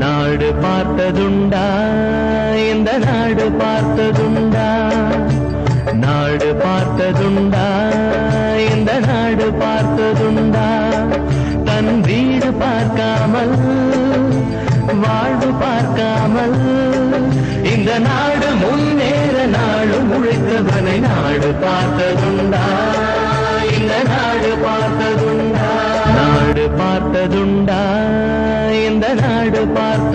நாடு பார்த்ததுண்டா? இந்த நாடு பார்த்ததுண்டா? நாடு பார்த்ததுண்டா? இந்த நாடு பார்த்ததுண்டா? தன் வீடு பார்க்காமல் வாழ்வு பார்க்காமல் இந்த நாடு முன்னேற நாடு உழைத்தவனை நாடு பார்த்ததுண்டா? இந்த நாடு பார்த்ததுண்டா? நாடு பார்த்ததுண்டா?